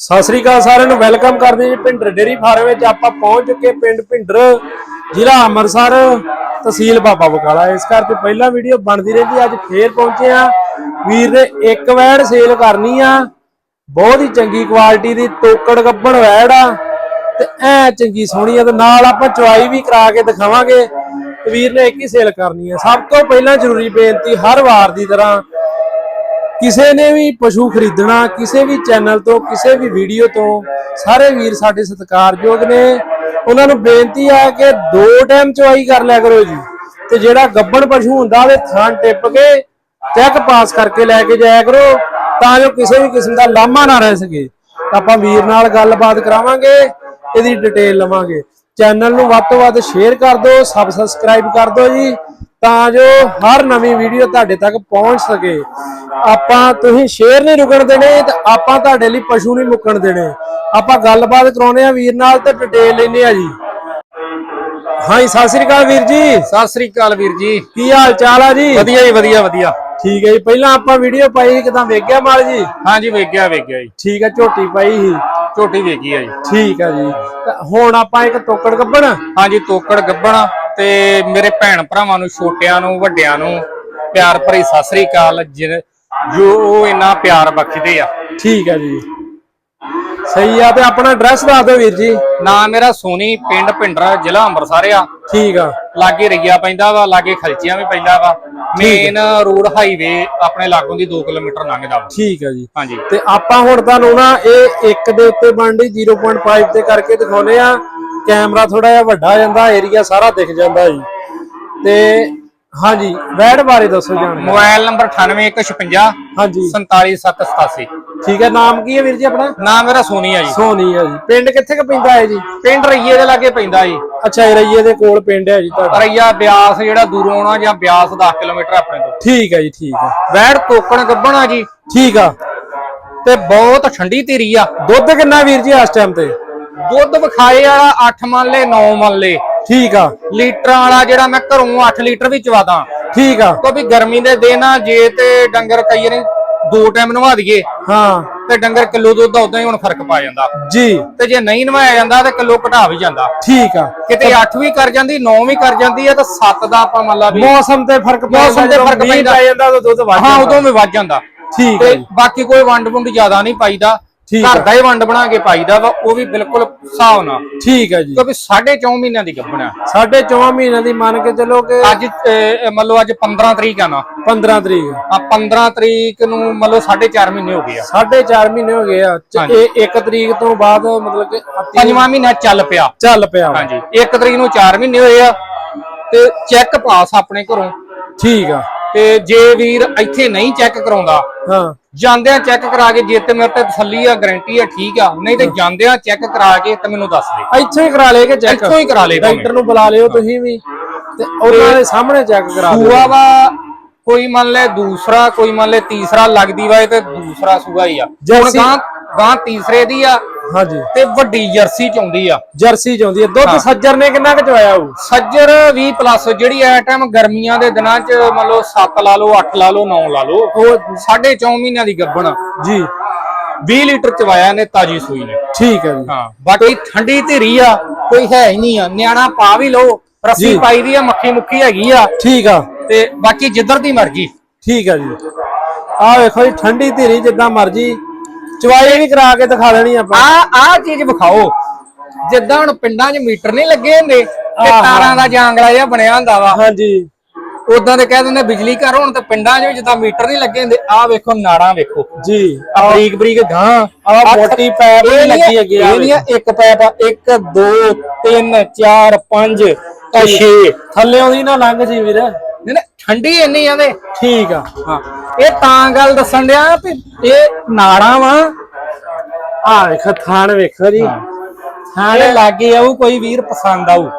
ਸਤਿ ਸ੍ਰੀ ਅਕਾਲ ਸਾਰਿਆਂ ਨੂੰ, ਵੈਲਕਮ ਕਰਦੇ ਜੀ ਭਿੰਡਰ ਡੇਰੀ ਫਾਰਮ ਵਿੱਚ। ਆਪਾਂ ਪਹੁੰਚ ਚੁੱਕੇ ਪਿੰਡ ਭਿੰਡਰ, ਜ਼ਿਲ੍ਹਾ ਅੰਮ੍ਰਿਤਸਰ, ਤਹਿਸੀਲ ਬਾਬਾ ਬਕਾਲਾ। ਇਸ ਕਰਕੇ ਪਹਿਲਾਂ ਵੀਡੀਓ ਬਣਦੀ ਰਹਿੰਦੀ ਅੱਜ ਫੇਰ ਪਹੁੰਚੇ ਆ ਵੀਰ ਨੇ ਇੱਕ ਵੈੜ ਸੇਲ ਕਰਨੀ ਆ। ਬਹੁਤ ਹੀ ਚੰਗੀ ਕੁਆਲਿਟੀ ਦੀ ਤੋਕੜ ਗੱਬਣ ਵੈੜ ਆ। ਤੇ ਐ ਚੰਗੀ ਸੋਹਣੀ ਆ, ਤੇ ਨਾਲ ਆਪਾਂ ਚੁਆਈ ਵੀ ਕਰਾ ਕੇ ਦਿਖਾਵਾਂਗੇ। ਵੀਰ ਨੇ ਇੱਕ ਹੀ ਸੇਲ ਕਰਨੀ ਆ। ਸਭ ਤੋਂ ਪਹਿਲਾਂ ਜ਼ਰੂਰੀ ਬੇਨਤੀ ਹਰ ਵਾਰ ਦੀ ਤਰ੍ਹਾਂ ਕਿਸੇ ਨੇ ਵੀ ਪਸ਼ੂ ਖਰੀਦਣਾ, ਕਿਸੇ ਵੀ ਚੈਨਲ ਤੋਂ, ਕਿਸੇ ਵੀ ਵੀਡੀਓ ਤੋਂ, ਸਾਰੇ ਵੀਰ ਸਾਡੇ ਸਤਿਕਾਰਯੋਗ ਨੇ। ਉਹਨਾਂ ਨੂੰ ਬੇਨਤੀ ਆ ਕਿ ਦੋ ਟਾਈਮ ਚਵਾਈ ਕਰ ਲਿਆ ਕਰੋ ਜੀ। ਤੇ ਜਿਹੜਾ ਗੱਬਣ ਪਸ਼ੂ ਹੁੰਦਾ, ਉਹਦੇ ਥਾਂ ਟਿੱਪ ਕੇ ਚੈੱਕ ਪਾਸ ਕਰਕੇ ਲੈ ਕੇ ਜਾਇਆ ਕਰੋ, ਤਾਂ ਜੋ ਕਿਸੇ ਵੀ ਕਿਸਮ ਦਾ ਲਾਮਾ ਨਾ ਰਹਿ ਸਕੇ। ਆਪਾਂ ਵੀਰ ਨਾਲ ਗੱਲਬਾਤ ਕਰਾਵਾਂਗੇ, ਇਹਦੀ ਡਿਟੇਲ ਲਵਾਂਗੇ। ਚੈਨਲ ਨੂੰ ਵੱਧ ਤੋਂ ਵੱਧ ਸ਼ੇਅਰ ਕਰ ਦਿਓ ਸਬ ਸਬਸਕ੍ਰਾਈਬ ਕਰ ਦਿਓ ਜੀ। ਤਾਂ ਜੋ ਹਰ ਨਵੀਂ ਵੀਡੀਓ ਤੁਹਾਡੇ ਤੱਕ ਪਹੁੰਚ ਸਕੇ। ਆਪਾਂ ਤੁਸੀਂ ਸ਼ੇਅਰ ਨਹੀਂ ਰੁਕਣ ਦੇਣੇ ਤੇ ਆਪਾਂ ਤੁਹਾਡੇ ਲਈ ਪਸ਼ੂ ਨਹੀਂ ਮੁੱਕਣ ਦੇਣੇ। ਆਪਾਂ ਗੱਲਬਾਤ ਕਰਾਉਣੇ ਆ ਵੀਰ ਨਾਲ ਤੇ ਡਿਟੇਲ ਲੈਨੇ ਆ ਜੀ। ਹਾਂਜੀ ਸਤਿ ਸ੍ਰੀ ਅਕਾਲ ਵੀਰ ਜੀ। ਸਤਿ ਸ੍ਰੀ ਅਕਾਲ ਵੀਰ ਜੀ। ਕੀ ਹਾਲ ਚਾਲ ਆ ਜੀ? ਵਧੀਆ ਜੀ ਵਧੀਆ ਵਧੀਆ। ਠੀਕ ਹੈ ਜੀ ਪਹਿਲਾਂ ਆਪਾਂ ਵੀਡੀਓ ਪਾਈ ਕਿਦਾਂ ਵੇਖ ਗਿਆ ਮਾਲ ਜੀ? ਹਾਂਜੀ ਵੇਖਿਆ ਵੇਖਿਆ ਜੀ। ਠੀਕ ਹੈ ਝੋਟੀ ਪਾਈ ਸੀ। ਝੋਟੀ ਵੇਖੀ ਆ ਜੀ। ਠੀਕ ਹੈ ਜੀ। ਹੁਣ ਆਪਾਂ ਇੱਕ ਟੋਕੜ ਕੱਢਣ ਹਾਂਜੀ ਤੋਕੜ ਗੱਬਣ। ਤੇ ਮੇਰੇ ਭੈਣ ਭਰਾਵਾਂ ਨੂੰ ਛੋਟਿਆਂ ਨੂੰ ਵੱਡਿਆਂ ਨੂੰ ਪਿਆਰ ਭਰੀ ਸਤਿ ਸ੍ਰੀ ਅਕਾਲ ਜੋ ਉਹ ਇੰਨਾ ਪਿਆਰ ਬਖਸ਼ਦੇ ਆ। ਠੀਕ ਹੈ ਜੀ। ਸਹੀ ਆ ਤੇ ਆਪਣਾ ਐਡਰੈਸ ਦੱਸ ਦਿਓ ਵੀਰ ਜੀ। ਨਾਮ ਮੇਰਾ ਸੋਨੀ ਪਿੰਡ ਭਿੰਡਰ ਜ਼ਿਲ੍ਹਾ ਅੰਮ੍ਰਿਤਸਰ ਆ। ਠੀਕ ਆ। ਲਾਗੇ ਰਈਆ ਪੈਂਦਾ ਵਾ ਲਾਗੇ ਖਲਚੀਆਂ ਵੀ ਪੈਂਦਾ ਵਾ। ਮੇਨ ਰੋਡ ਹਾਈਵੇ ਆਪਣੇ ਲਾਗੋਂ ਦੀ 2 ਕਿਲੋਮੀਟਰ ਲੰਘਦਾ ਵਾ। ਠੀਕ ਆ ਜੀ। ਹਾਂਜੀ। ਤੇ ਆਪਾਂ ਹੁਣ ਤੁਹਾਨੂੰ ਨਾ ਇਹ ਇੱਕ ਦੇ ਉੱਤੇ ਬਣਦੀ 0.5 ਤੇ ਕਰਕੇ ਦਿਖਾਉਨੇ ਆ। ਕੈਮਰਾ ਥੋੜਾ ਜਿਹਾ ਵੱਡਾ ਜਾਂਦਾ ਏਰੀਆ ਸਾਰਾ ਦਿਖ ਜਾਂਦਾ ਜੀ। ਤੇ ਹਾਂਜੀ ਵੈਡ ਬਾਰੇ ਦੱਸੋ ਜਾਣ ਮੋਬਾਈਲ ਨੰਬਰ 98156 ਹਾਂਜੀ। 47787 ਠੀਕ ਹੈ ਨਾਮ ਕੀ ਹੈ ਵੀਰ ਜੀ ਆਪਣਾ? ਨਾਮ ਮੇਰਾ ਸੋਨੀ ਆ ਜੀ। ਸੋਨੀ ਹੈ ਜੀ। ਪਿੰਡ ਕਿੱਥੇ ਕ ਪੈਂਦਾ ਹੈ ਜੀ? ਪਿੰਡ ਰਈਏ ਦੇ ਲਾਗੇ ਪੈਂਦਾ ਜੀ। ਅੱਛਾ ਇਹ ਰਈਏ ਦੇ ਕੋਲ ਪਿੰਡ ਹੈ ਜੀ ਤੁਹਾਡਾ। ਰਈਆ ਬਿਆਸ ਜਿਹੜਾ ਦੂਰੋਂ ਆਉਣਾ ਜਾਂ ਬਿਆਸ 10 ਕਿਲੋਮੀਟਰ ਆਪਣੇ ਤੋਂ। ਠੀਕ ਹੈ ਜੀ ਠੀਕ ਹੈ। ਵੈੜ ਤੋਕਣ ਗੱਬਣਾ ਜੀ। ਠੀਕ ਆ। ਤੇ ਬਹੁਤ ਠੰਡੀ ਧੀਰੀ ਆ। ਦੁੱਧ ਕਿੰਨਾ ਵੀਰ ਜੀ ਇਸ ਟਾਈਮ ਤੇ? ਦੁੱਧ ਵਿਖਾਏ ਵਾਲਾ 8 ਮੰਨ ਲੈ 9 ਮੰਨ ਲੈ ਠੀਕ ਆ। ਲੀਟਰਾਂ ਵਾਲਾ ਜਿਹੜਾ ਮੈਂ ਘਰੋਂ 8 ਲੀਟਰ ਵੀ ਚਵਾਦਾ ਠੀਕ ਆ। ਕਿਉਂਕਿ ਗਰਮੀ ਦੇ ਦਿਨ ਆ ਜੇ ਤੇ ਡੰਗਰ ਕਈ ਨੇ ਦੋ ਟਾਈਮ ਨਵਾ ਦਈਏ ਹਾਂ। ਤੇ ਡੰਗਰ ਕਿਲੋ ਦੁੱਧ ਦਾ ਉਦਾਂ ਹੀ ਹੁਣ ਫ਼ਰਕ ਪਾ ਜਾਂਦਾ। ਜੀ। ਤੇ ਜੇ ਨਹੀਂ ਨਵਾਇਆ ਜਾਂਦਾ ਤੇ ਕਿਲੋ ਘਟਾ ਵੀ ਜਾਂਦਾ। ਠੀਕ ਆ। ਕਿਤੇ 8 ਵੀ ਕਰ ਜਾਂਦੀ 9 ਵੀ ਕਰ ਜਾਂਦੀ ਆ ਤਾਂ 7 ਦਾ ਆਪਾਂ ਮੰਨ ਲਾ ਵੀ ਮੌਸਮ ਤੇ ਫ਼ਰਕ ਪੈਂਦਾ ਮੌਸਮ ਤੇ ਫ਼ਰਕ ਪੈਂਦਾ। ਪੈ ਜਾਂਦਾ ਉਦੋਂ ਦੁੱਧ ਵੱਧ ਹਾਂ ਉਦੋਂ ਵੀ ਵੱਜ ਜਾਂਦਾ। ਠੀਕ ਹੈ ਤੇ ਬਾਕੀ ਕੋਈ ਵੰਡ ਵੁੰਡ ਜ਼ਿਆਦਾ ਨਹੀਂ ਪਾਈਦਾ। ਘਰ। ਦਾ ਹੀ ਵੰਡ ਬਣਾ ਕੇ ਪਾਈਦਾ ਵਾ ਉਹ ਵੀ ਬਿਲਕੁਲ ਹਿਸਾਬ ਨਾਲ। ਠੀਕ ਹੈ ਜੀ। ਕਿਉਂਕਿ 4.5 ਮਹੀਨਿਆਂ ਦੀ ਗੱਭਣਾ। ਸਾਢੇ ਚੌਂ ਮਹੀਨਿਆਂ ਦੀ ਮੰਨ ਕੇ ਚੱਲੋ ਕਿ ਅੱਜ ਮੰਨ ਲਓ ਅੱਜ 15 ਤਰੀਕ ਆ ਨਾ। 15 ਤਰੀਕ ਆ। 15 ਤਰੀਕ ਨੂੰ ਮੰਨ ਲਓ 4.5 ਮਹੀਨੇ ਹੋ ਗਏ ਆ। ਸਾਢੇ 4 ਮਹੀਨੇ ਹੋ ਗਏ ਆ। ਇਹ 1 ਤਰੀਕ ਤੋਂ ਬਾਅਦ ਮਤਲਬ ਕਿ ਪੰਜਵਾਂ ਮਹੀਨਾ ਚੱਲ ਪਿਆ। ਚੱਲ ਪਿਆ। ਹਾਂਜੀ। 1 ਤਰੀਕ ਨੂੰ 4 ਮਹੀਨੇ ਹੋਏ ਆ ਤੇ ਚੈੱਕ ਪਾਸ ਆਪਣੇ ਘਰੋਂ। ਠੀਕ ਆ। ਤੇ ਜੇ ਵੀਰ ਇੱਥੇ ਨਹੀਂ ਚੈੱਕ ਕਰਾਉਂਦਾ ਹਾਂ। ਜਾਂਦਿਆਂ ਚੈੱਕ ਕਰਾ ਕੇ ਜੇ ਤੇ ਮੇਰੇ ਤੇ ਤਸੱਲੀ ਆ ਗਾਰੰਟੀ ਆ ਠੀਕ ਆ। ਨਹੀਂ ਤੇ ਜਾਂਦਿਆਂ ਚੈੱਕ ਕਰਾ ਕੇ ਤੇ ਮੈਨੂੰ ਦੱਸ ਦੇ। ਇੱਥੋਂ ਹੀ ਕਰਾ ਲਏ ਕਿ ਚੈੱਕ ਇੱਥੋਂ ਹੀ ਕਰਾ ਭਾਵੇਂ। ਡਾਕਟਰ ਨੂੰ ਬੁਲਾ ਲਿਓ ਤੁਸੀਂ ਵੀ। ਤੇ ਉਹਨਾਂ ਦੇ ਸਾਹਮਣੇ ਚੈੱਕ ਕਰਾ ਦਿਓ। ਸੂਆ ਵਾ ਕੋਈ ਮੰਨ ਲੈ ਦੂਸਰਾ ਕੋਈ ਮੰਨ ਲੈ ਤੀਸਰਾ ਲੱਗਦੀ ਵਾ ਤੇ ਦੂਸਰਾ ਸੂਆ ਹੀ ਆ। ਹੁਣ ਗਾਂ ਗਾਂ ਤੀਸਰੇ ਦੀ ਆ ਹਾਂਜੀ। ਤੇ ਵੱਡੀ ਜਰਸੀ ਚ ਆਉਂਦੀ ਆ। ਜਰਸੀ ਚਾਉਂਦੀ ਹੈ ਦੁੱਧ ਸੱਜਰ ਨੇ ਕਿੰਨਾ ਕੁ ਚਵਾਇਆ ਉਹ ਸੱਜਰ 20 ਪਲੱਸ ਜਿਹੜੀ ਐ ਟਾਈਮ ਗਰਮੀਆਂ ਦੇ ਦਿਨਾਂ ਚ ਮੰਨ ਲਓ 7 ਲਾ ਲਓ 8 ਲਾ ਲਓ 9 ਲਾ ਲਓ ਉਹ 4.5 ਮਹੀਨਿਆਂ ਦੀ ਗੱਭਣ। ਆ। ਜੀ। 20 ਲੀਟਰ ਚਵਾਇਆ ਨੇ ਤਾਜੀ ਸੂਈ ਨੇ। ਠੀਕ ਹੈ ਜੀ। ਹਾਂ ਬਾਕੀ ਠੰਡੀ ਧੀਰੀ ਆ ਕੋਈ ਹੈ ਹੀ ਨਹੀਂ ਆ। ਨਿਆਣਾ ਪਾ ਵੀ ਲਓ ਰੱਸੀ। ਪਾਈ ਦੀ ਆ ਮੱਖੀ ਮੁੱਖੀ ਹੈਗੀ ਆ। ਠੀਕ ਆ। ਤੇ ਬਾਕੀ ਜਿੱਧਰ ਦੀ ਮਰਜ਼ੀ। ਠੀਕ ਆ ਜੀ। ਆਹ ਵੇਖੋ ਜੀ ਠੰਡੀ ਧੀਰੀ ਜਿੱਦਾਂ ਮਰਜ਼ੀ। ਚਵਾਈ ਵੀ ਕਰਾ ਕੇ ਦਿਖਾ ਦੇਣੀ ਆਪਾਂ। ਆ ਆ ਚੀਜ਼ ਵਿਖਾਓ। ਜਿੱਦਾਂ ਹੁਣ ਪਿੰਡਾਂ 'ਚ ਮੀਟਰ ਨਹੀਂ ਲੱਗੇ ਹੁੰਦੇ ਤੇ। ਤਾਰਾਂ ਦਾ ਜਾਂਗਲਾ ਜਿਹਾ ਬਣਿਆ ਹੁੰਦਾ ਵਾ। ਹਾਂਜੀ। ਉਦਾਂ ਦੇ ਕਹਿ ਦਿੰਦੇ ਬਿਜਲੀ ਘਰ ਹੋਣ ਤੇ ਪਿੰਡਾਂ 'ਚ ਵੀ ਜਿੱਦਾਂ ਮੀਟਰ ਨਹੀਂ ਲੱਗੇ ਹੁੰਦੇ ਆਹ ਵੇਖੋ ਨਾੜਾਂ ਵੇਖੋ। ਜੀ। ਆ ਬਰੀਕ ਬਰੀਕ ਗਾਂ ਆਹ ਮੋਟੀ ਪੈਪ ਲੱਗੀ ਅੱਗੇ ਆ। ਇਹ ਨਹੀਂ ਆ ਇੱਕ ਪੈਪ ਆ 1 2 3 4 5 6 ਥੱਲੇ ਉਹਦੀ ਨਾ ਲੰਘ ਜੀ ਵੀਰ। ਨਹੀਂ ਨਾ, ਠੰਡੀ ਇੰਨੀ ਆਂਦੇ ਠੀਕ ਆ। ਹਾਂ। ਇਹ ਤਾਂ ਗੱਲ ਦੱਸਣ ਡਿਆ ਵੀ ਇਹ ਨਾੜਾਂ ਵਾ। ਆਹ ਵੇਖੋ ਥਾਣ ਵੇਖੋ ਜੀ। ਥਾਣੇ ਲਾਗੇ ਆਊ ਕੋਈ ਵੀਰ ਪਸੰਦ ਆਊ।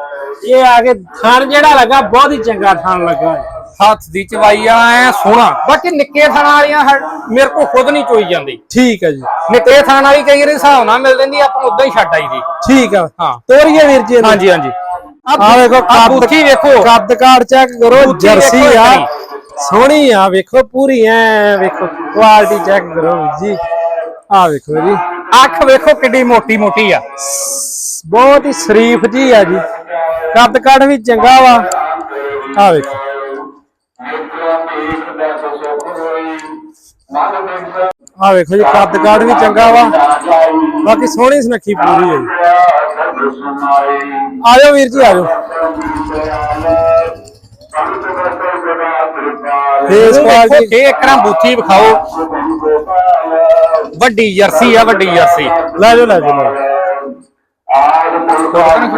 ਇਹ ਆ ਕੇ ਥਾਣ ਜਿਹੜਾ ਲੱਗਾ ਬਹੁਤ ਹੀ ਚੰਗਾ ਥਾਣ ਲੱਗਾ ਹੈ। ਹੱਥ ਦੀ ਚਵਾਈ ਆ ਐ ਸੋਹਣਾ। ਬਾਕੀ ਨਿੱਕੇ ਥਾਣਾ ਵਾਲੀਆਂ ਹ- ਮੇਰੇ ਕੋ ਖੁਦ ਨਹੀਂ ਚੋਈ ਜਾਂਦੀ। ਠੀਕ ਆ ਜੀ। ਨਿੱਕੇ ਥਾਣ ਵਾਲੀ ਕਈ ਵਾਰੀ ਹਿਸਾਬ ਨਾਲ ਮਿਲ ਜਾਂਦੀ ਆਪਾਂ ਉਦਾਂ ਹੀ ਛੱਡ ਆਈ ਦੀ ਠੀਕ ਆ। ਹਾਂ। ਤੋਰੀਏ ਵੀਰ ਜੀ। ਹਾਂਜੀ ਹਾਂਜੀ। ਆਹ ਵੇਖੋ ਕੱਦ ਬੂਥੀ ਵੇਖੋ। ਕੱਦ ਕਾਰ ਚੈੱਕ ਕਰੋ ਜਰਸੀ ਆ। ਸੋਹਣੀ ਆ ਵੇਖੋ ਪੂਰੀ ਐ ਵੇਖੋ ਕੁਆਲਿਟੀ ਚੈੱਕ ਕਰੋ ਜੀ। ਆ ਵੇਖੋ ਜੀ। ਅੱਖ ਵੇਖੋ ਕਿੱਡੀ ਮੋਟੀ ਮੋਟੀ ਆ। ਬਹੁਤ ਹੀ ਸ਼ਰੀਫ ਜੀ ਆ ਜੀ। ਕੱਦ ਕੱਦ ਵੀ ਚੰਗਾ ਵਾ। ਆ ਵੇਖੋ। ਆ ਵੇਖੋ ਜੀ ਕੱਦ ਕੱਦ ਵੀ ਚੰਗਾ ਵਾ। ਬਾਕੀ ਸੋਹਣੀ ਸੁਨੱਖੀ ਪੂਰੀ ਹੈ ਜੀ। ਆ ਜਾਓ ਵੀਰ ਜੀ ਆ ਜਾਓ ਫੇਸ ਵੇਖੋ ਕੁਆਲਿਟੀ ਤੇ ਇੱਕਰਾਂ ਬੁੱਥੀ ਵਿਖਾਓ। ਵੱਡੀ ਜਰਸੀ ਆ ਵੱਡੀ ਜਰਸੀ। ਲੈ ਜਾਓ ਲੈ ਜਾਓ ਲੈ ਜਾਓ। ਆ ਵੇਖੋ ਜੀ।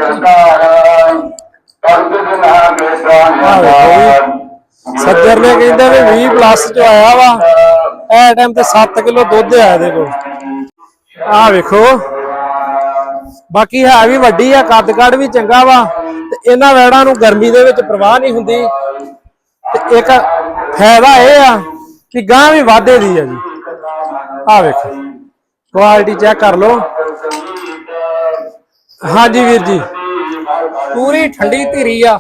ਸੱਜਰ ਨੇ ਕਹਿੰਦਾ ਵੀ 20 ਪਲੱਸ ਚ ਆਇਆ ਵਾ। ਇਹ ਟਾਈਮ ਤੇ 7 ਕਿਲੋ ਦੁੱਧ ਆ ਇਹਦੇ ਕੋਲ। ਆ ਵੇਖੋ। ਬਾਕੀ ਹੈ ਵੀ ਵੱਡੀ ਆ ਕੱਦ ਕੱਦ ਵੀ ਚੰਗਾ ਵਾ ਤੇ ਇਹਨਾਂ ਵੈੜਾਂ ਨੂੰ ਗਰਮੀ ਦੇ ਵਿੱਚ ਪ੍ਰਵਾਹ ਨਹੀਂ ਹੁੰਦੀ। ਤੇ ਇੱਕ ਫਾਇਦਾ ਇਹ ਆ ਕਿ ਗਾਂ ਵੀ ਵਾਧੇ ਦੀ ਆ ਜੀ। ਆ ਵੇਖੋ ਕੁਆਲਿਟੀ ਚੈੱਕ ਕਰ ਲਓ। ਹਾਂਜੀ ਵੀਰ ਜੀ ਪੂਰੀ ਠੰਡੀ ਧੀਰੀ ਆ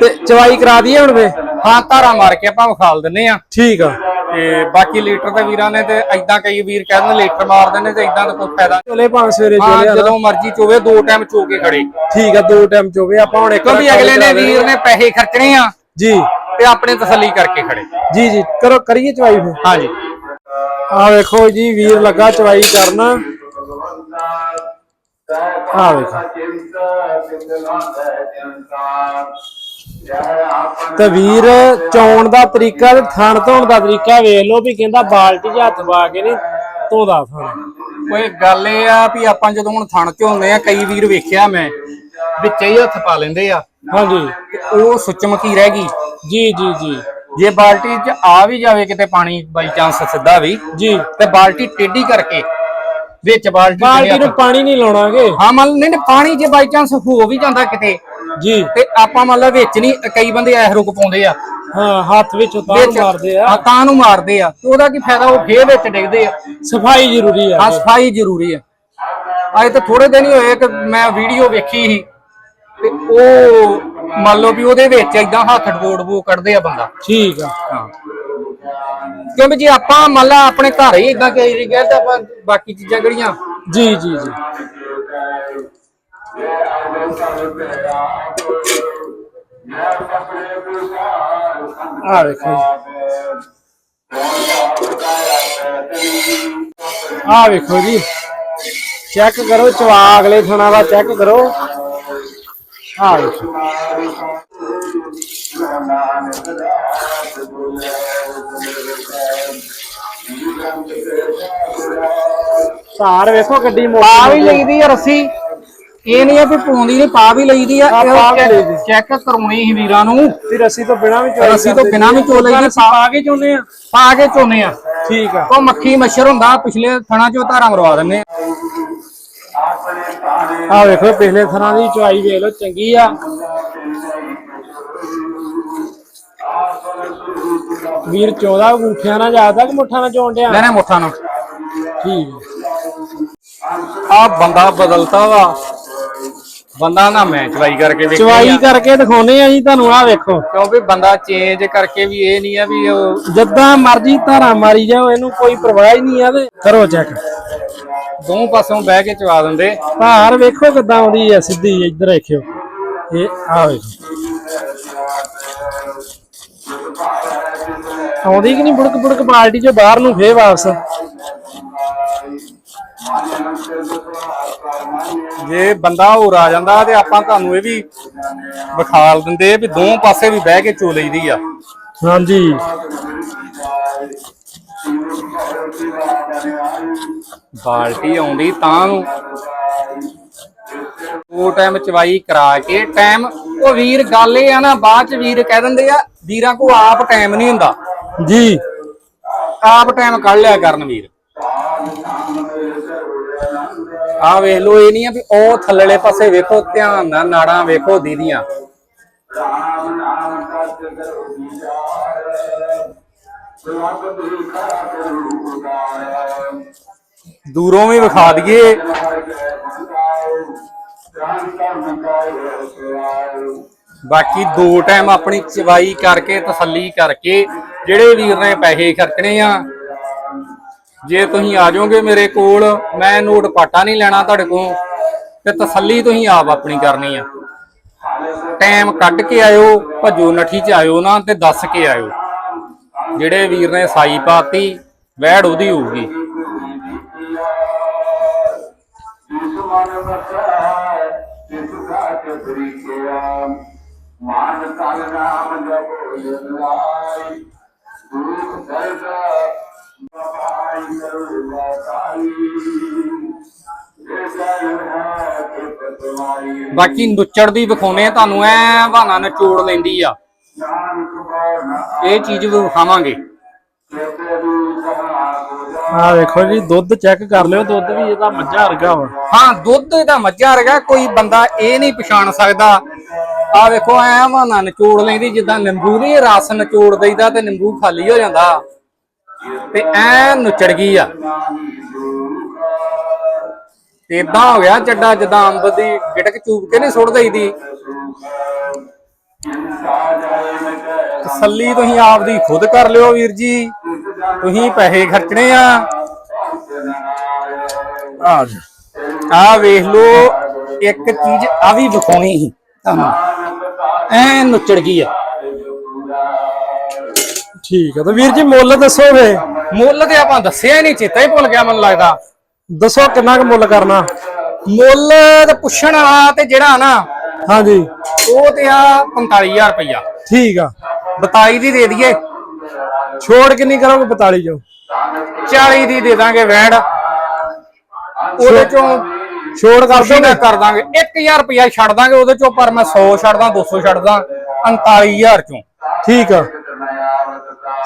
ਤੇ ਚਵਾਈ ਕਰਾ ਦਈਏ ਹੁਣ ਵੇ ਹਾਂ ਧਾਰਾ ਮਾਰ ਕੇ ਆਪਾਂ ਵਿਖਾਲ ਦਿੰਨੇ ਆ ਠੀਕ ਆ। ਤੇ ਬਾਕੀ ਲੀਟਰ ਦੇ ਵੀਰਾਂ ਨੇ ਤੇ ਐਦਾਂ ਕਈ ਵੀਰ ਕਹਿੰਦੇ ਲੀਟਰ ਮਾਰ ਦਿੰਦੇ ਤੇ ਐਦਾਂ ਦਾ ਕੋਈ ਫਾਇਦਾ ਨਹੀਂ। ਚਲੇ ਭਾਵੇਂ ਸਵੇਰੇ ਹਾਂ ਚਲੇ ਆ ਜਦੋਂ ਮਰਜ਼ੀ ਚੋਵੇ ਦੋ ਟਾਈਮ ਚੋ ਕੇ ਖੜੇ। ਠੀਕ ਆ ਦੋ ਟਾਈਮ ਚੋਵੇ। ਆਪਾਂ ਹੁਣ ਇੱਕ ਕਿਉਂਕਿ ਵਾਰ ਅਗਲੇ ਨੇ ਵੀਰ ਨੇ ਪੈਸੇ ਖਰਚਣੇ ਆ ਜੀ। ਤੇ ਆਪਣੇ ਤਸੱਲੀ ਕਰਕੇ ਖੜੇ। ਜੀ ਜੀ। ਕਰੋ ਕਰੀਏ ਚਵਾਈ ਫਿਰ। ਹਾਂਜੀ ਆ ਵੇਖੋ ਜੀ ਵੀਰ ਲੱਗਾ ਚਵਾਈ ਕਰਨਾ। ਆ ਵੇਖੋ। ਤੇ ਵੀਰ ਚੌਣ ਦਾ ਤਰੀਕਾ ਤੇ ਥਣ ਧੋਣ ਦਾ ਤਰੀਕਾ ਵੇਖ ਲਓ ਵੀ ਕਹਿੰਦਾ ਬਾਲਟੀ 'ਚ ਹੱਥ ਪਾ ਕੇ ਨਹੀਂ ਧੋਦਾ ਥਣ। ਕੋਈ ਗੱਲ ਇਹ ਆ ਵੀ ਆਪਾਂ ਜਦੋਂ ਹੁਣ ਥਣ ਝੋਨੇ ਆ ਕਈ ਵੀਰ ਵੇਖਿਆ ਮੈਂ ਵਿੱਚੇ ਹੀ ਹੱਥ ਪਾ ਲੈਂਦੇ ਆ। ਹਾਂਜੀ। ਤੇ ਉਹ ਸੁੱਚਮਕੀ ਰਹਿ ਗਈ। ਜੀ ਜੀ ਜੀ। ਜੇ ਬਾਲਟੀ 'ਚ ਆ ਵੀ ਜਾਵੇ ਕਿਤੇ ਪਾਣੀ ਬਾਈ ਚਾਂਸ ਸਿੱਧਾ ਵੀ ਜੀ। ਤੇ ਬਾਲਟੀ ਟੇਢੀ ਕਰਕੇ ਵਿੱਚ ਬਾਲਟੀ ਬਾਲਟੀ ਨੂੰ ਪਾਣੀ ਨਹੀਂ ਲਾਉਣਾਗੇ ਹਾਂ ਮੰਨ ਨਹੀਂ ਨਹੀਂ, ਪਾਣੀ ਜੇ ਬਾਈ ਚਾਂਸ ਹੋ ਵੀ ਜਾਂਦਾ ਕਿਤੇ ਜੀ। ਤੇ ਆਪਾਂ ਮੰਨ ਲਾ ਵਿੱਚ ਨਹੀਂ ਕਈ ਬੰਦੇ ਐ ਰੁਕ ਪਾਉਂਦੇ ਆ। ਹਾਂ ਹੱਥ ਵਿੱਚ ਉਤਾਰ ਵਿੱਚ ਮਾਰਦੇ ਆ। ਹਾਂ, ਤਾਂ ਨੂੰ ਮਾਰਦੇ ਆ। ਤੇ ਉਹਦਾ ਕੀ ਫਾਇਦਾ? ਉਹ ਫੇਰ ਵਿੱਚ ਡਿੱਗਦੇ ਆ। ਸਫ਼ਾਈ ਜ਼ਰੂਰੀ ਆ ਹਾਂ ਸਫ਼ਾਈ ਜ਼ਰੂਰੀ ਆ। ਅੱਜ ਤਾਂ ਥੋੜੇ ਦਿਨ ਹੀ ਹੋਏ ਕਿ ਮੈਂ ਵੀਡੀਓ ਵੇਖੀ ਸੀ। ਤੇ ਉਹ ਮੰਨ ਲਓ ਵੀ ਉਹਦੇ ਵਿੱਚ ਇਦਾਂ ਹੱਥ ਡਬੋੜ ਬੋ ਕੱਢਦੇ ਆ ਬੰਦਾ। ਠੀਕ ਆ। ਹਾਂ। ਕਿਉਂਕਿ ਜੇ ਆਪਾਂ ਮੰਨ ਲਾ ਆਪਣੇ ਘਰ ਹੀ ਇਦਾਂ ਕਰੀ ਗਏ ਤਾਂ ਆਪਾਂ ਬਾਕੀ ਚੀਜ਼ਾਂ ਕਿਹੜੀਆਂ? ਜੀ ਜੀ ਜੀ। ਆ ਵੇਖੋ ਜੀ। ਆ ਵੇਖੋ ਜੀ। ਚੈੱਕ ਕਰੋ ਚਵਾ ਅਗਲੇ ਥਣਾ ਦਾ ਚੈੱਕ ਕਰੋ। ਆ ਵੇਖੋ। ਧਾਰ ਵੇਖੋ ਗੱਡੀ ਮੋਟੀ ਪਾ ਵੀ। ਲਈਦੀ ਆ ਰੱਸੀ। ਇਹ ਨਹੀਂ ਆ ਵੀ ਪਾਉਂਦੀ ਨਹੀਂ ਪਾ ਵੀ ਲਈਦੀ ਆ ਹਾਂ, ਪਾ ਵੀ ਲਈਦੀ। ਚੈੱਕ ਕਰਵਾਉਣੀ ਸੀ ਵੀਰਾਂ ਨੂੰ। ਵੀ ਰੱਸੀ ਤੋਂ ਬਿਨਾ ਵੀ ਚੋਈ ਰੱਸੀ ਤੋਂ ਬਿਨਾਂ ਵੀ ਚੋ ਲਈਦੀ, ਪਾ ਪਾ ਕੇ ਚੋਨੇ ਆ। ਪਾ ਕੇ ਚੋਨੇ ਆ। ਠੀਕ ਆ। ਉਹ ਮੱਖੀ ਮੱਛਰ ਹੁੰਦਾ ਪਿਛਲੇ ਥਣਾ ਚੋਂ ਧਾਰਾਂ ਮਰਵਾ ਦਿੰਨੇ ਆ। ਆ ਵੇਖੋ ਪਿਛਲੇ ਥਰਾਂ ਦੀ ਚੁਆਈ ਵੇਖ ਲਓ ਚੰਗੀ ਆ। ਵੀਰ 14 ਅੰਗੂਠਿਆਂ ਨਾਲ ਜ਼ਿਆਦਾ ਕਿ ਮੁੱਠਾਂ ਨਾਲ ਚੋਣ ਡਿਆ? ਲੈਣੇ ਮੁੱਠਾਂ ਨੂੰ ਠੀਕ ਆ। ਬੰਦਾ ਬਦਲਤਾ ਵਾ। ਬੰਦਾ ਨਾ ਮੈਂ ਚਵਾਈ ਕਰਕੇ ਵੇਖੀ ਚਵਾਈ। ਕਰਕੇ ਦਿਖਾਉਨੇ ਆ ਜੀ ਤੁਹਾਨੂੰ ਆ ਵੇਖੋ। ਕਿਉਂਕਿ ਬੰਦਾ ਚੇਂਜ ਕਰਕੇ ਵੀ ਇਹ ਨਹੀਂ ਆ ਵੀ ਉਹ ਜਿੱਦਾਂ ਮਰਜ਼ੀ ਧਾਰਾਂ ਮਾਰੀ ਜਾਓ ਇਹਨੂੰ ਕੋਈ ਪਰਵਾਹ ਹੀ ਨਹੀਂ ਆ ਤੇ ਕਰੋ ਚੈੱਕ ਦੋਵੇਂ ਪਾਸੋਂ ਬਹਿ ਕੇ ਚਵਾ ਦਿੰਦੇ। ਧਾਰ ਵੇਖੋ ਕਿੱਦਾਂ ਆਉਂਦੀ ਆ ਸਿੱਧੀ ਇੱਧਰ ਵੇਖਿਓ। ਇਹ ਆ ਵੇਖੋ। ਆਉਂਦੀ ਕਿ ਨਹੀਂ? ਬੁੜਕ ਬੁੜਕ ਬਾਲਟੀ ਚੋਂ ਬਾਹਰ ਨੂੰ ਫੇਰ ਵਾਪਸ। ਜੇ ਬੰਦਾ ਹੋਰ ਆ ਜਾਂਦਾ ਤੇ ਆਪਾਂ ਤੁਹਾਨੂੰ ਇਹ ਵੀ ਵਿਖਾਲ ਦਿੰਦੇ ਵੀ ਦੋਵੇਂ ਪਾਸੇ ਵੀ ਬਹਿ ਕੇ ਚੋ ਲਈਦੀ ਆ। ਹਾਂਜੀ। ਬਾਲਟੀ ਆਉਂਦੀ ਤਾਂ ਨੂੰ। ਉਹ ਟਾਈਮ ਚਵਾਈ ਕਰਾ ਕੇ ਟਾਈਮ ਉਹ ਵੀਰ ਗੱਲ ਇਹ ਆ ਨਾ ਬਾਅਦ ਚ ਵੀਰ ਕਹਿ ਦਿੰਦੇ ਆ ਵੀਰਾਂ ਕੋ ਆਪ ਟਾਈਮ ਨਹੀਂ ਹੁੰਦਾ। ਜੀ। ਆਪ ਟਾਈਮ ਕੱਢ ਲਿਆ ਕਰਨ ਵੀਰ। ਆ ਵੇਖ ਲੋ ਇਹ ਨਹੀਂ ਆ ਵੀ ਉਹ ਥੱਲੇਲੇ ਪਾਸੇ ਵੇਖੋ, ਧਿਆਨ ਨਾਲ ਨਾੜਾਂ ਵੇਖੋ ਦੀਦੀਆਂ। ਦੂਰੋਂ ਵੀ ਵਿਖਾ ਦਈਏ। ਬਾਕੀ ਦੋ ਟਾਈਮ ਆਪਣੀ ਚਵਾਈ ਕਰਕੇ ਤਸੱਲੀ ਕਰਕੇ ਜਿਹੜੇ ਵੀਰ ਨੇ ਪੈਸੇ ਖਰਚਣੇ ਆ ਜੇ ਤੁਸੀਂ ਆ ਜਾਓਗੇ ਮੇਰੇ ਕੋਲ, ਮੈਂ ਨੋਟ ਪਾਟਾ ਨਹੀਂ ਲੈਣਾ ਤੁਹਾਡੇ ਕੋਲ, ਤੇ ਤਸੱਲੀ ਤੁਸੀਂ ਆਪ ਆਪਣੀ ਕਰਨੀ ਆ। ਟਾਈਮ ਕੱਢ ਕੇ ਆਇਓ, ਭੱਜੋ ਨਠੀ ਚ ਆਇਓ ਨਾ ਤੇ ਦੱਸ ਕੇ ਆਇਓ। ਜਿਹੜੇ ਵੀਰ ਨੇ ਸਾਈ ਪਾਤੀ ਵਹਿੜ ਉਹਦੀ ਹੋਊਗੀ। ਮਾਨ ਕਾਲ ਨਾਮ ਜਪੋ ਜਨਾਈ ਦੁਖ ਦਰਦ ਬਾਕੀ ਨੁੱਚੜ ਦੀ ਵਿਖਾਉਣੇ ਆ ਤੁਹਾਨੂੰ ਐ ਬਹਾਨਾ ਨਚੋੜ ਲੈਂਦੀ ਆ। ਇਹ ਚੀਜ਼ ਵੀ ਵਿਖਾਵਾਂਗੇ। ਆ ਦੇਖੋ ਜੀ ਦੁੱਧ ਚੈੱਕ ਕਰ ਲਿਓ ਦੁੱਧ ਵੀ ਇਹਦਾ ਮੱਝਾ ਵਰਗਾ ਵਾ। ਹਾਂ ਦੁੱਧ ਇਹਦਾ ਮੱਝਾ ਰਗਾ ਕੋਈ ਬੰਦਾ ਇਹ ਨਹੀਂ ਪਛਾਣ ਸਕਦਾ। ਆ ਵੇਖੋ ਐ ਬਹਾਨਾ ਨਚੋੜ ਲੈਂਦੀ ਜਿੱਦਾਂ ਨਿੰਬੂ ਨਹੀਂ ਰਸ ਨਚੋੜ ਦਈਦਾ ਤੇ ਨਿੰਬੂ ਖਾਲੀ ਹੋ ਜਾਂਦਾ। ਤੇ ਐ ਨੁੱਚੜ ਗਈ ਆ। ਤੇ ਇਦਾਂ ਹੋ ਗਿਆ ਚੱਡਾ ਜਿੱਦਾਂ ਅੰਬ ਦੀ ਗਿਟਕ ਚੂਪ ਕੇ ਨਹੀਂ ਸੁੱਟ ਦਈਦੀ। ਤਸੱਲੀ ਤੁਸੀਂ ਆਪਦੀ ਖੁਦ ਕਰ ਲਿਓ ਵੀਰ ਜੀ। ਤੁਸੀਂ ਪੈਸੇ ਖਰਚਣੇ ਆ। ਆ ਵੇਖ ਲੋ ਇੱਕ ਚੀਜ਼ ਆ ਵੀ ਵਿਖਾਉਣੀ ਸੀ। ਤੁਹਾਨੂੰ ਐ ਨੁੱਚੜ ਗਈ ਆ। ਠੀਕ ਆ। ਤਾਂ ਵੀਰ ਜੀ ਮੁੱਲ ਦੱਸੋ ਵੇ। ਮੁੱਲ ਤੇ ਆਪਾਂ ਦੱਸਿਆ ਹੀ ਨਹੀਂ ਚੇਤਾ ਹੀ ਭੁੱਲ ਗਿਆ ਮੈਨੂੰ ਲੱਗਦਾ। ਦੱਸੋ ਕਿੰਨਾ ਕੁ ਮੁੱਲ ਕਰਨਾ। ਮੁੱਲ ਤੇ ਪੁੱਛਣ ਵਾਲਾ ਤੇ ਜਿਹੜਾ ਨਾ ਹਾਂਜੀ। ਉਹ ਤੇ ਆ 45000 ਰੁਪਇਆ ਠੀਕ ਆ। 22 ਦੀ ਦੇ ਦਈਏ। ਛੋੜ ਕਿੰਨੀ ਕਰੋਗੇ 42 ਚੋਂ? 40 ਦੀ ਦੇ ਦਾਂਗੇ ਵੈੜ। ਉਹਦੇ ਚੋਂ ਛੋੜ ਕਰ ਦੋਗੇ। ਕਰ ਦਾਂਗੇ। 1000 ਰੁਪਇਆ ਛੱਡ ਦਾਂਗੇ ਉਹਦੇ ਚੋਂ ਪਰ ਮੈਂ 100 ਛੱਡਦਾ 200 ਛੱਡਦਾ 39000 ਚੋਂ। ਠੀਕ ਆ।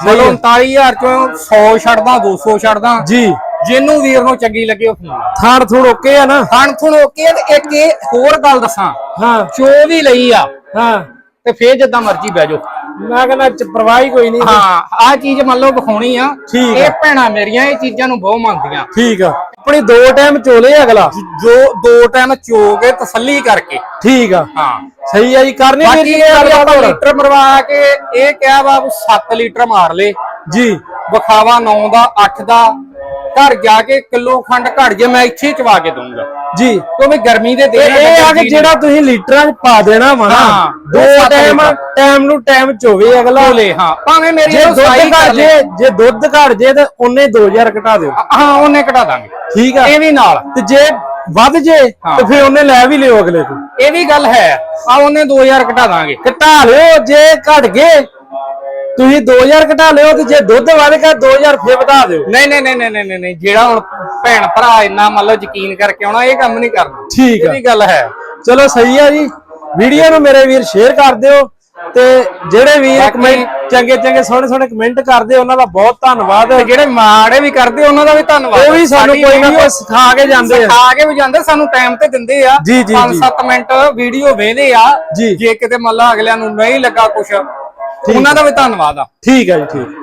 ਮਤਲਬ 39000 ਚੋਂ 100 ਛੱਡਦਾ 200 ਛੱਡਦਾ। ਜੀ। ਜਿਹਨੂੰ ਵੀਰ ਨੂੰ ਚੰਗੀ ਲੱਗੇ ਉਹ ਫੋਨ ਥਾਣ ਥੂਣ ਓਕੇ ਆ ਨਾ? ਖਾਣ ਥੁਣ ਓਕੇ ਤੇ ਇੱਕ ਇਹ ਹੋਰ ਗੱਲ ਦੱਸਾਂ। ਹਾਂ। ਚੋ ਵੀ ਲਈ ਆ। ਹਾਂ। ਤੇ ਫੇਰ ਜਿੱਦਾਂ ਮਰਜ਼ੀ ਬਹਿ ਜਾਓ। ਮੈਂ ਕਹਿੰਦਾ ਚ ਪਰਵਾਹ ਕੋਈ ਨਹੀਂ। ਹਾਂ। ਆਹ ਚੀਜ਼ ਮੰਨ ਲਓ ਵਿਖਾਉਣੀ ਆ। ਠੀਕ ਆ। ਇਹ ਭੈਣਾਂ ਮੇਰੀਆਂ ਇਹ ਚੀਜ਼ਾਂ ਨੂੰ ਬਹੁਤ ਮੰਨਦੀਆਂ। ਠੀਕ ਆ। ਆਪਣੀ ਦੋ ਟਾਈਮ ਚੋਲੇ ਅਗਲਾ। ਜੋ ਦੋ ਟਾਈਮ ਚੋਗੇ ਤਸੱਲੀ ਕਰਕੇ। ਠੀਕ ਆ। ਹਾਂ। ਸਹੀ ਆ ਜੀ ਕਰਨੀ ਵੀਰ ਬਾਕੀ ਜੀ ਇਹ ਆ ਵੀ ਗੱਲਬਾਤ ਆਪਾਂ ਹੋਰ। ਲੀਟਰ ਮਰਵਾ ਕੇ ਇਹ ਕਿਹਾ ਵਾ 7 ਲੀਟਰ ਮਾਰ ਲੇ। ਜੀ। ਵਿਖਾਵਾ 9 ਦਾ 8 ਦਾ ਘਰ ਜਾ ਕੇ ਕਿਲੋ ਖੰਡ ਘੜ ਜੇ ਮੈਂ ਇੱਥੇ ਚਵਾ ਕੇ ਦਊਂਗਾ। ਜੀ। ਕਿਉਂਕਿ ਗਰਮੀ ਦੇ ਦਿਨ ਇਹ ਆ ਕਿ ਜਿਹੜਾ ਤੁਸੀਂ ਲੀਟਰਾਂ 'ਚ ਪਾ ਦੇਣਾ ਵਾ ਨਾ ਦੋ ਟਾਈਮ। ਟਾਈਮ ਨੂੰ ਟਾਈਮ ਚੋਵੇ ਅਗਲਾ। ਢੋਲੇ ਹਾਂ। ਭਾਵੇਂ ਮੇਰੀ ਜੇ ਦੁੱਧ ਕਰ ਜੇ ਜੇ ਦੁੱਧ ਘਟ ਜੇ ਤੇ ਉਹਨੇ 2000 ਘਟਾ ਦਿਓ। ਹਾਂ ਉਹਨੇ ਘਟਾ ਦਾਂਗੇ। ਠੀਕ ਆ। ਇਹ ਵੀ ਨਾਲ। ਤੇ ਜੇ ਵੱਧ ਜੇ। ਤੇ ਫਿਰ ਉਹਨੇ ਲੈ ਵੀ ਲਿਓ ਅਗਲੇ ਤੋਂ ਇਹ ਵੀ ਗੱਲ ਹੈ। ਆ ਉਹਨੇ 2000 ਘਟਾ ਦਾਂਗੇ। ਘਟਾ ਲਿਓ ਜੇ ਘਟ ਗਏ ਤੁਸੀਂ 2000 ਘਟਾ ਲਿਓ ਤੇ ਜੇ ਦੁੱਧ ਵੱਧ ਗਿਆ 2000 ਫੇਰ ਵਧਾ ਦਿਓ। ਨਹੀਂ ਨਹੀਂ ਨਹੀਂ ਨਹੀਂ ਨਹੀਂ ਨਹੀਂ ਜਿਹੜਾ ਹੁਣ ਭੈਣ ਭਰਾ ਇੰਨਾ ਮੰਨ ਲਓ ਯਕੀਨ ਕਰਕੇ ਆਉਣਾ ਇਹ ਕੰਮ ਨਹੀਂ ਕਰਨਾ। ਠੀਕ ਆ। ਵੀ ਗੱਲ ਹੈ। ਚਲੋ ਸਹੀ ਆ ਜੀ। ਵੀਡੀਓ ਨੂੰ ਮੇਰੇ ਵੀਰ ਸ਼ੇਅਰ ਕਰ ਦਿਓ ਤੇ ਜਿਹੜੇ ਵੀਰ ਕਮੈਂਟ ਚੰਗੇ ਚੰਗੇ ਸੋਹਣੇ ਸੋਹਣੇ ਕਮੈਂਟ ਕਰਦੇ ਉਹਨਾਂ ਦਾ ਬਹੁਤ ਧੰਨਵਾਦ। ਤੇ ਜਿਹੜੇ ਮਾੜੇ ਵੀ ਕਰਦੇ ਉਹਨਾਂ ਦਾ ਵੀ ਧੰਨਵਾਦ। ਉਹ ਵੀ ਸਾਨੂੰ ਕੋਈ ਨਾ ਕੋਈ ਸਿਖਾ ਕੇ ਜਾਂਦੇ ਆ। ਸਿਖਾ ਕੇ ਵੀ ਜਾਂਦੇ ਸਾਨੂੰ ਟਾਈਮ ਤੇ ਦਿੰਦੇ ਆ। ਜੀ, ਜੀ, 5-7 ਮਿੰਟ ਵੀਡੀਓ ਵੇਖਦੇ ਆ। ਜੀ। ਕਿਤੇ ਮੰਨ ਲਾ ਅਗਲਿਆਂ ਨੂੰ ਨਹੀਂ ਲੱਗਾ ਕੁਝ ਉਹਨਾਂ ਦਾ ਵੀ ਧੰਨਵਾਦ ਆ। ਠੀਕ ਹੈ ਜੀ ਠੀਕ।